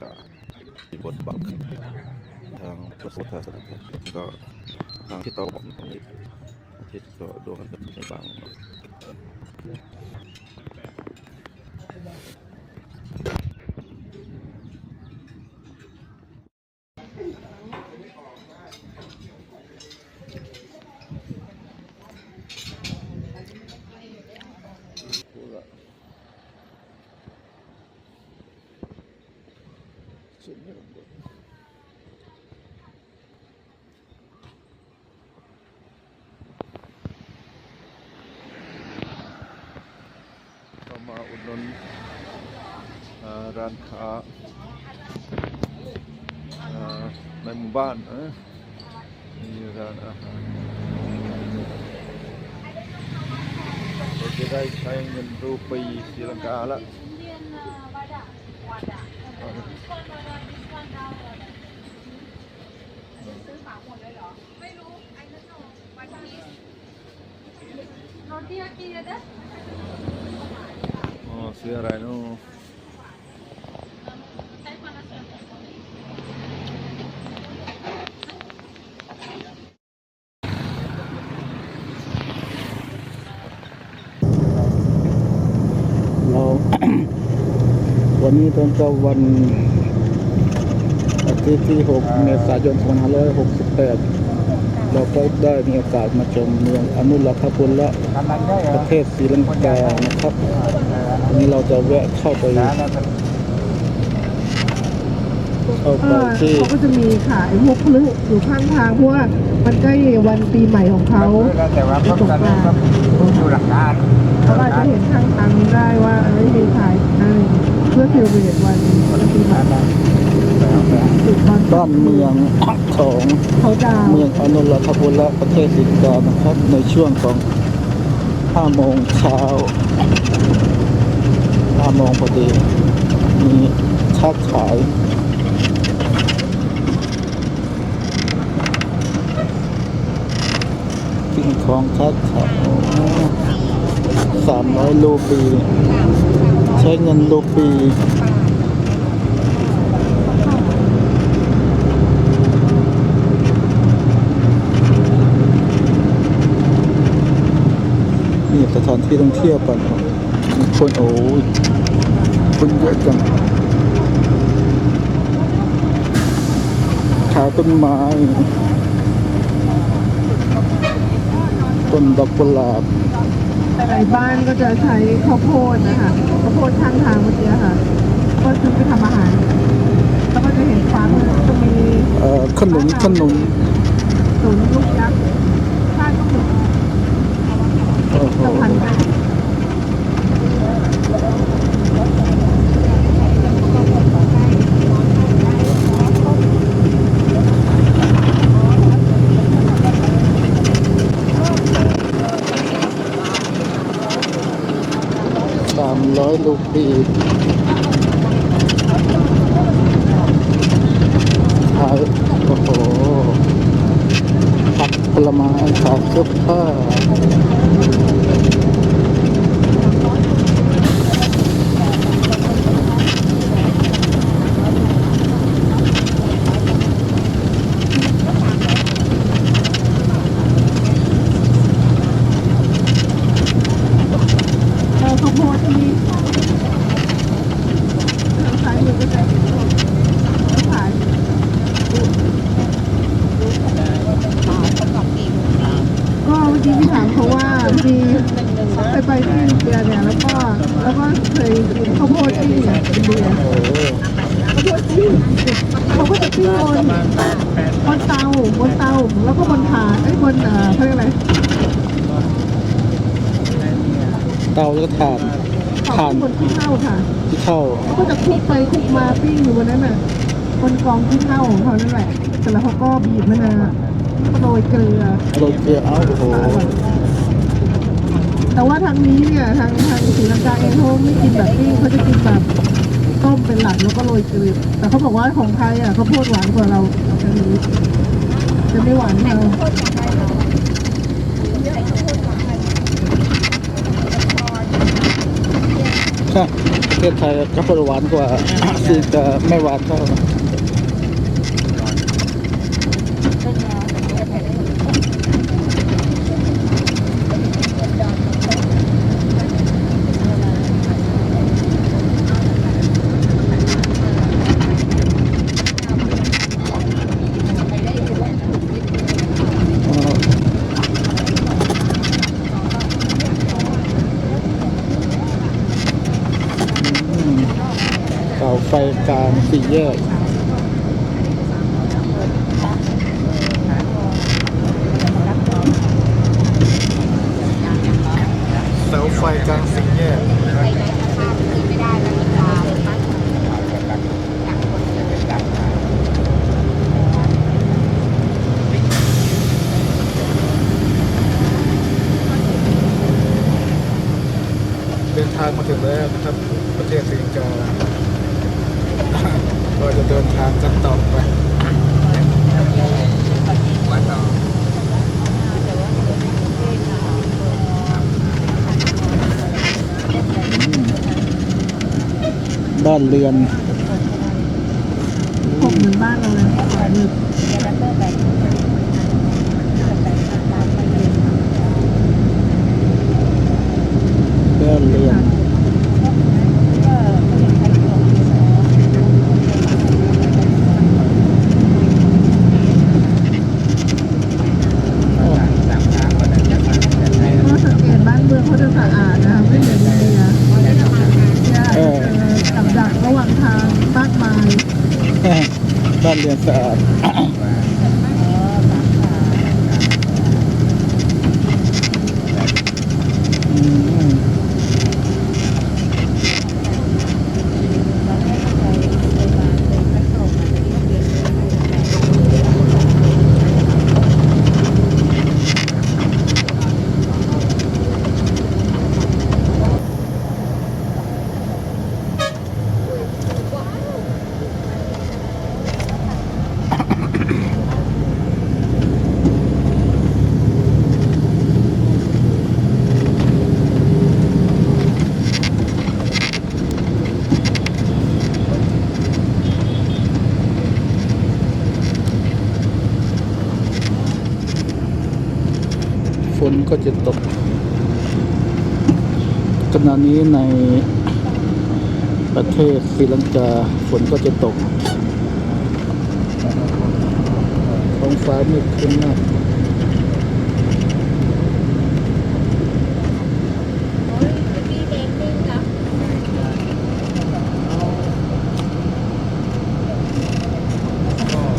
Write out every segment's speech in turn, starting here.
ก็มีบทบาททางพระพุทธศาสนาก็ทางที่ตะวันออกของอาทิตย์ก็ดวงอาทิตย์ในบาง ก็มาอุดหนุนอ่าร้านค้าอ่าในหมู่บ้านนะมีร้านอาหารเราจะได้ใช้เงินรูปีศรีลังกาละ Oh, see you, I know. นนี้เป็นก็วันอาทิตย์ที่ 6 เมษายน 2568 เราก็ได้มีโอกาสมาชมเมืองอนุรักษ์พุละประเทศศรีลังกานะครับวันนี้เราจะแวะเข้าไปเข้าไปเออที่เขาก็จะมีขายพวกพลุอยู่ข้างทางเพราะว่ามันใกล้วันปีใหม่ของเขาแต่ว่าพวกกันนี้ก็อยู่หลักการเขาอาจจะเห็นข้างทางได้ว่าเอ้ยมีขาย อะไรเพื่อเซลเบรตวันปีใหม่จุดบอลบ้านเมืองของเขาดาวเมืองอนุรักษ์พุละประเทศศรีลังกานะครับ ในช่วงของ5โมงเช้า5โมงพอดี มีค้าขายสิ่งของค้าขายสามร้อยรูปีใช้เงินรูปีนี่สถานที่ท่องเที่ยวกันครับมีคนโอ้ยคนเยอะจังขายต้นไม้ต้นดอกกุหลาบ หลายบ้านก็จะใช้ข้าวโพดนะคะข้าวโพดข้างทางเมื่อกี้ค่ะ ก็ซื้อไปทำอาหาร แล้วก็จะเห็นฟาร์มก็มีเอ่อขนุนขนุนสวนลูกยักษ์ข้างก็มีโอ้โหสะพานกันามร้อยรูปีขายโอ้โหผักผลไม้ขายเสื้อผ้า เออข้าวโพดที่ทางซ้ายมือก็จะเห็นพวกขายก็เมื่อกี้ที่ถามเขาว่ามีเคยไปที่อินเดียเนี่ยแล้วก็แล้วก็เคยกินข้าวโพดที่อินเดีย โอ้โห ข้าวโพดที่เขาก็จะปิ้ง บนบนเตาบนเตาแล้วก็บนถาดไอ้ยบนเอ่อเขาเรียกอะไรเตาแล้วก็ถ่านถ่านบนขี้เถ้าค่ะ ที่เข้าเขาก็จะคลุกไปคลุกมาปิ้งอยู่บนนั้นน่ะบนกองขี้เถ้าของเขานั่นแหละเสร็จแล้วเขาก็บีบมะนาวโรยเกลือโรยเกลือเอาโอ้โหแต่ว่าทางนี้เนี่ยทางทางศรีลังกาเองเขาไม่กินแบบปิ้งเขาจะกินแบบ ต้มเป็นหลักแล้วก็โรยเกลือแต่เขาบอกว่าของไทยอะเขาพูดหวานกว่าเราทางนี้จะไม่หวานเท่าขประเทศไทยก็ผลหวานกว่าซึ่งจะไม่หวานเท่านะอ๋ออืมเสาไฟ กลางสี่แยกเสาไฟกลางสี่แยกเดินทางมาถึงแล้วนะครับประเทศสิงคโปร์ ก็จะเดินทางกันต่อไปบ้านเรือนหกหมื่นบ้านเราเลยหนึ่ง บ้านเรือนอ๋อ ก็สังเกตบ้านเมืองเขาจะสะอาดนะคะไม่เหมือนอินเดียเนี่ยเจอกับดักระหว่างทางมากมาย บ้านเรือนสะอาด อืมฝน ก็จะตกขณะนี้ในประเทศศรีลังกาฝนก็จะตกท้องฟ้ามืดครึ้มมาก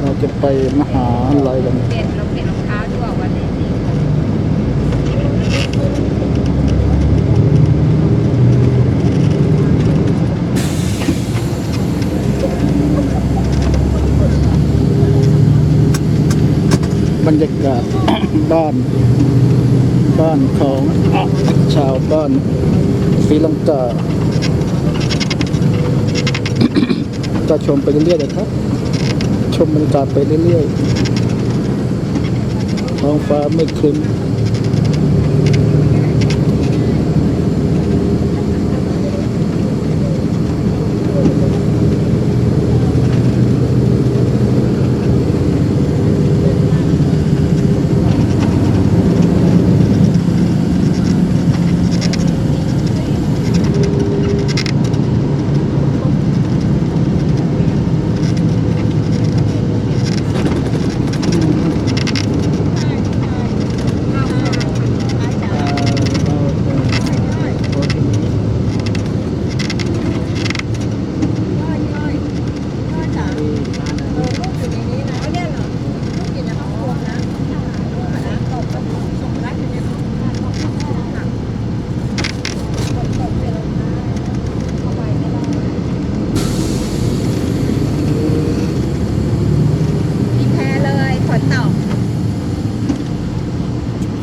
เราจะไปมหาลัยกัน เปลี่ยนเราเปลี่ยนรองเท้าดีกว่าวันนี้ บรรยากาศ บ้านบ้านของชาวบ้านศรีลังกาจะชมไปเรื่อยๆนะครับ ชมบรรยากาศไปเรื่อยๆท้องฟ้าไม่ครึ้ม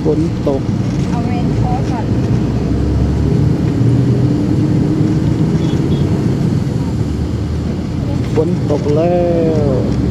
ฝนตก เอาเรนโค้ทก่อน ฝนตกแล้ว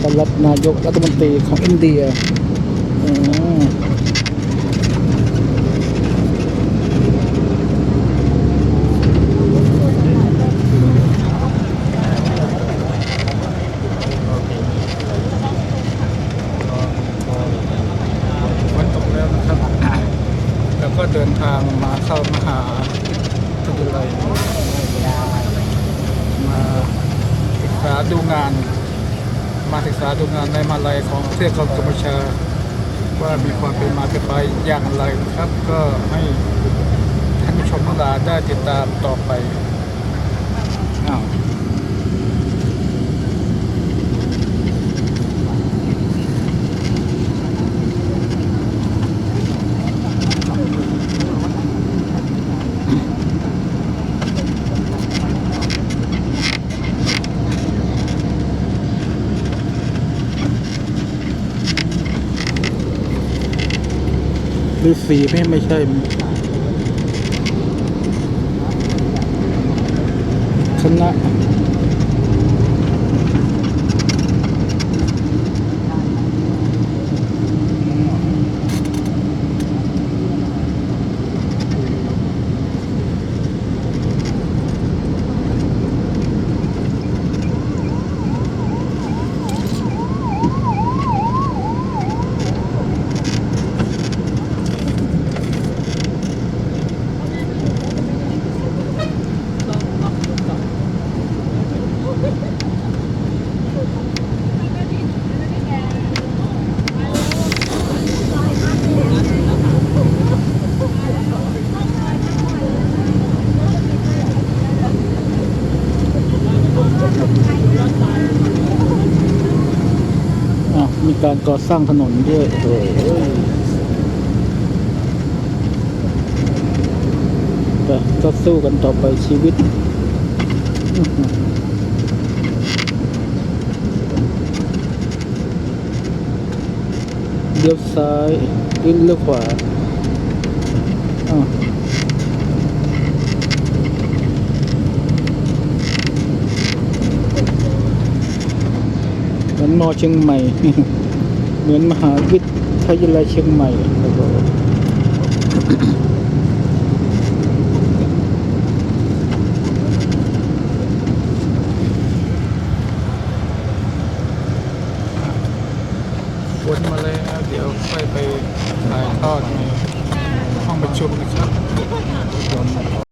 ต้อน รับนายกรัฐมนตรีของอินเดียอืมวันตกแล้วนะครับแล้วก็เดินทางมาเข้ามหาวิทยาลัยมาศึกษาดูงาน มาศึกษาดูงานในมาลัยของประเทศกัมพูชา ว่ามีความเป็นมาเป็นไปอย่างไรนะครับ ก็ให้ท่านผู้ชมทั้งหลายได้ติดตามต่อไป หรือสีไม่ไม่ใช่ คณะ การก่อสร้างถนนด้วยโอ้ยแต่ก็สู้กันต่อไปชีวิตเลี้ยวซ้ายหรือเลี้ยวขวาอ้าวเหมือนมอเชียงใหม่ มือนมหาวิทยาลัยเชียงใหม่แล้วก็วนมาแล้ว เดี๋ยวค่อยไปถ่ายทอดในห้องประชุมนะครับ